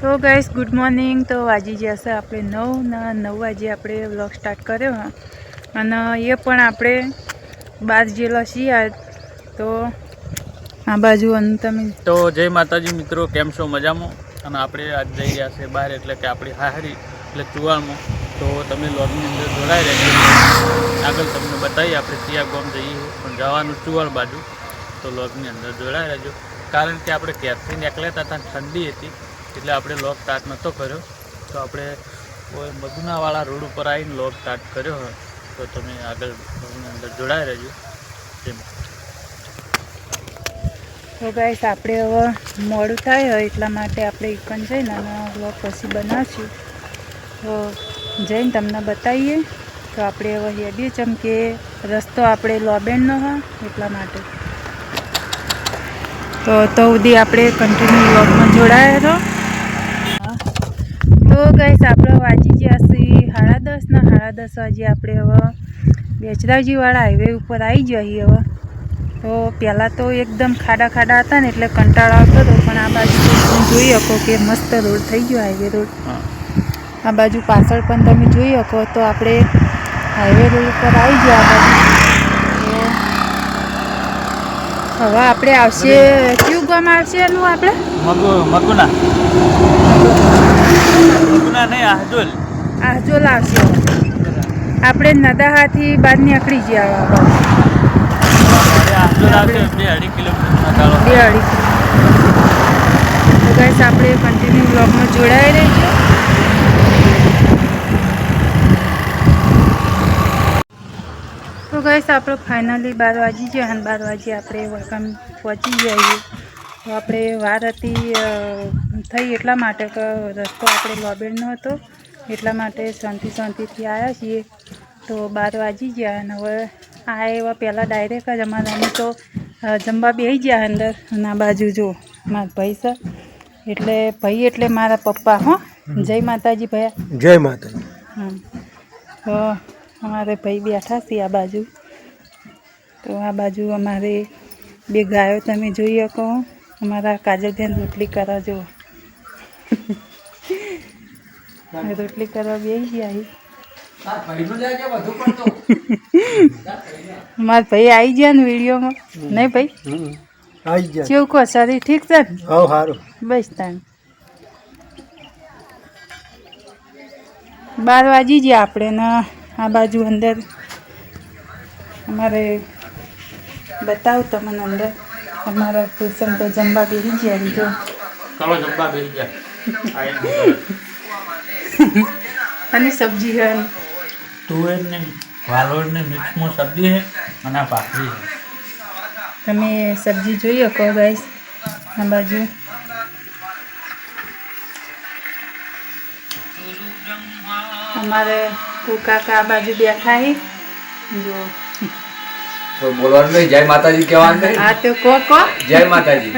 તો guys good morning તો વાજી જશે આપણે નવ ના નવ વાગે આપણે વ્લોગ સ્ટાર્ટ કર્યો. અને એ પણ આપણે બાર જેલો છીએ તો આ બાજુ અને તમે તો જય માતાજી મિત્રો, કેમ છો? મજામાં? અને આપણે આજ જઈ રહ્યા છે બહાર, એટલે કે આપણી હાહરી, એટલે ચુવાણમાં. તો તમે લોગની અંદર જોડાઈ રહેજો. આગળ તમને બતાવીએ, આપણે સિયા ગામ જઈએ પણ જવાનું ચુવાણ બાજુ. તો લોગની અંદર જોડાઈ રહેજો. કારણ કે આપણે ઘેરથી નીકળ્યા હતા, ઠંડી હતી. એટલે આપણે લોક સ્ટાર્ટ નહોતો કર્યો. તો આપણે કોઈ મધુનાવાળા રોડ ઉપર આવીને લોક સ્ટાર્ટ કર્યો હોય, તો તમે આગળ અંદર જોડાઈ રહેજો. તો ગાઈસ આપણે હવે મોડું થાય હોય એટલા માટે આપણે ઇકન જઈને અને વ્લોગ પછી બનાવશું. તો જઈને તમને બતાવીએ. તો આપણે હવે હેડીએ ચમ કે રસ્તો આપણે લોબેન્ડનો હોય એટલા માટે. તો તો સુધી આપણે કન્ટિન્યુ વ્લોગમાં જોડાયા હતો તો ગાઈસ આપણે વાંચી ગયા છીએ સાડા દસના સાડા દસ વાગે આપણે હવે બેચરાજીવાળા હાઈવે ઉપર આવી જઈએ હવે. તો પહેલાં તો એકદમ ખાડા ખાડા હતા ને એટલે કંટાળો આવતો હતો પણ આ બાજુ તમે જોઈ શકો કે મસ્ત રોડ થઈ ગયો હાઈવે રોડ. આ બાજુ પાછળ પણ તમે જોઈ શકો તો આપણે હાઈવે રોડ ઉપર આવી ગયા આ બાજુ. હવે આપણે આવશે કયું ગામ આવશે એનું આપણે? મગુ મગુના. મગુના નહીં આહજોલ આજોલ આવશે આપણે નદાહાથી બહાર નીકળી ગયા આહજોલ બે અઢી કિલોમીટર બે અઢી તો ગાઈસ આપણે કન્ટિન્યુ બ્લોગમાં જોડાઈ રહીશું તો ગાઈસ આપણે ફાઇનલી બાર વાગી ગયા અને બાર વાગે આપણે વેલકમ પહોંચી જઈએ. આપણે વાર હતી થઈ એટલા માટે કે રસ્તો આપણે લોબેડનો હતો. એટલા માટે શાંતિ શાંતિથી આવ્યા છીએ. તો બાર વાગી ગયા અને હવે આ એવા પહેલાં ડાયરેક્ટ જ અમારા અમે તો જમવા બેસી ગયા અંદર. અને આ બાજુ જો મારા ભાઈ સર એટલે ભાઈ એટલે મારા પપ્પા હો. જય માતાજી ભાઈ જય માતાજી. તો અમારે ભાઈ બેઠા છીએ આ બાજુ. તો આ બાજુ અમારે બે ગાયો તમે જોઈ શકો. અમારા કાજલબેન રોટલી કરવા જો રોટલી કરવા બે ગયા અમારા ભાઈ આવી ગયા ને વિડીયોમાં? નહીં ભાઈ? આવી ગયા. કેવું કહો શરીર ઠીક છે ને? સારું બસ તાણ. બાર વાગી ગયા આપણે ને આ બાજુ અંદર. અમારે બતાવું તમને અંદર. અમારા કુસમ તો જમવા બેસી ગયા જો ચલો જમવા બેસી ગયા. અને સબ્જી હે. તુવેર ને વાલોડ ને મિક્સમાં સબ્જી છે અને આ ભાખરી તમે સબ્જી જોઈ શકો ગાઈસ આ બાજુ. અમારે કુકાકા આ બાજુ બેઠા હે. જો. તો બોલવાનું નહીં જય માતાજી કહેવાનું નહીં. આ તો કો કો જય માતાજી.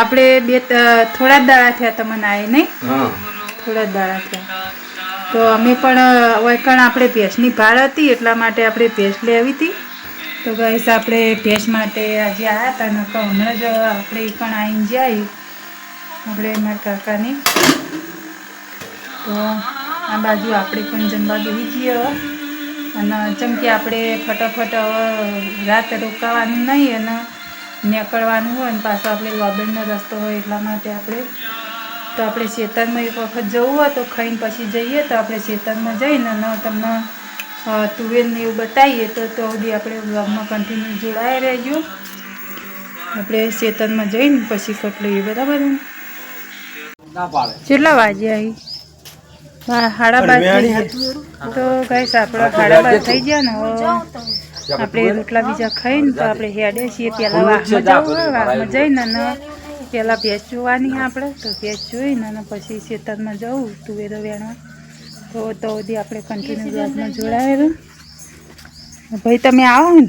આપણે બે થોડા દાડા થયા તમને આવી નહીં? થોડા દાડા થયા. તો અમે પણ વૈકણ આપણે ભેંસની ભાળ હતી એટલા માટે આપણે ભેંસ લેવી હતી. તો ગઈશ આપણે ભેંસ માટે આજે આવ્યા હતા ને તો હમણાં જ આપણે એ પણ આવીને જઈએ આપણે મારા કાકાની. તો આ બાજુ આપણે પણ જમવા બેસી જઈએ અને જેમ કે આપણે ફટાફટ હવે રાત રોકાવાનું નહીં અને નીકળવાનું હોય ને પાછો આપણે લોબેનનો રસ્તો હોય એટલા માટે આપણે તો આપણે શેતરમાં એક વખત જવું હોય તો ખાઈને પછી જઈએ તો આપણે શેતરમાં જઈને અને તમને તુવેરને ને એવું બતાવીએ તો તો સુધી આપણે બ્લોગમાં કન્ટિન્યુ જોડાઈ રહેજો. આપણે ખેતરમાં જઈને પછી કટ લઈએ બરાબર કેટલા વાગે આવી? સાડા બાર થઈ તો ગાઈસ આપણા હાડા બાર થઈ ગયા ને આપણે રોટલા બીજા ખાઈને તો આપણે હેડે છીએ. પેલા વાહમાં જવું હોય વાહમાં જઈને અને પેલા ભેંસ જોવાની આપણે તો ભેંસ જોઈને અને પછી ખેતરમાં જવું તુવેરો વેણવા તો તો સુધી આપણે કન્ટિન્યુ બ્લોગમાં જોડાયેલું. ભાઈ તમે આવો ને.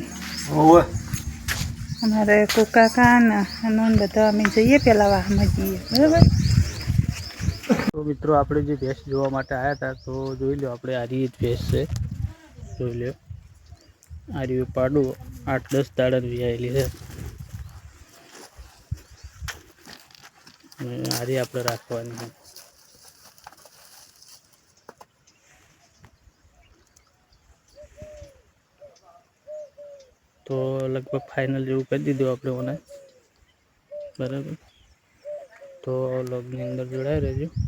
અમારે કોકાકા ને અને બધા અમે જઈએ પેલા વાહમાં જઈએ. બરાબર? मित्रों आप जो भेस जो आया था तो जी लो आप आरी भेस से जो लो आरी पाड़ू आठ दस दाड़ वी है आरी आप तो लगभग फाइनल जो कर दीद अपने बराबर तो लग्न अंदर जोड़ा रहो जो।